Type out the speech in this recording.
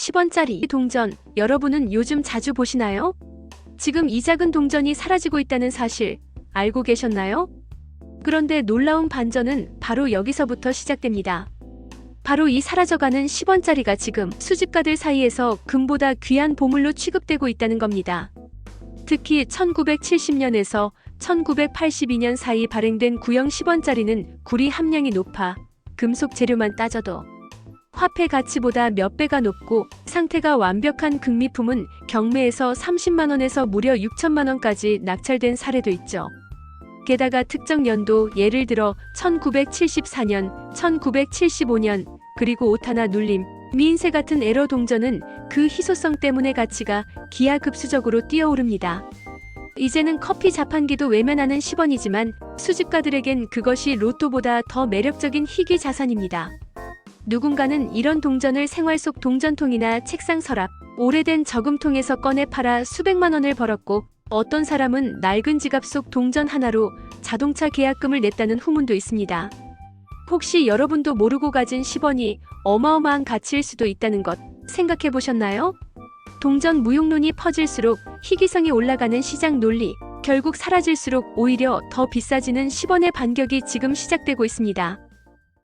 10원짜리 동전, 여러분은 요즘 자주 보시나요? 지금 이 작은 동전이 사라지고 있다는 사실 알고 계셨나요? 그런데 놀라운 반전은 바로 여기서부터 시작됩니다. 바로 이 사라져가는 10원짜리가 지금 수집가들 사이에서 금보다 귀한 보물로 취급되고 있다는 겁니다. 특히 1970년에서 1982년 사이 발행된 구형 10원짜리는 구리 함량이 높아 금속 재료만 따져도 화폐 가치보다 몇 배가 높고 상태가 완벽한 극미품은 경매에서 30만 원에서 무려 6천만 원까지 낙찰된 사례도 있죠. 게다가 특정 연도 예를 들어 1974년, 1975년, 그리고 오타나 눌림, 미인세 같은 에러 동전은 그 희소성 때문에 가치가 기하급수적으로 뛰어오릅니다. 이제는 커피 자판기도 외면하는 10원이지만 수집가들에겐 그것이 로또보다 더 매력적인 희귀 자산입니다. 누군가는 이런 동전을 생활 속 동전통이나 책상 서랍, 오래된 저금통에서 꺼내 팔아 수백만 원을 벌었고 어떤 사람은 낡은 지갑 속 동전 하나로 자동차 계약금을 냈다는 후문도 있습니다. 혹시 여러분도 모르고 가진 10원이 어마어마한 가치일 수도 있다는 것 생각해 보셨나요? 동전 무용론이 퍼질수록 희귀성이 올라가는 시장 논리, 결국 사라질수록 오히려 더 비싸지는 10원의 반격이 지금 시작되고 있습니다.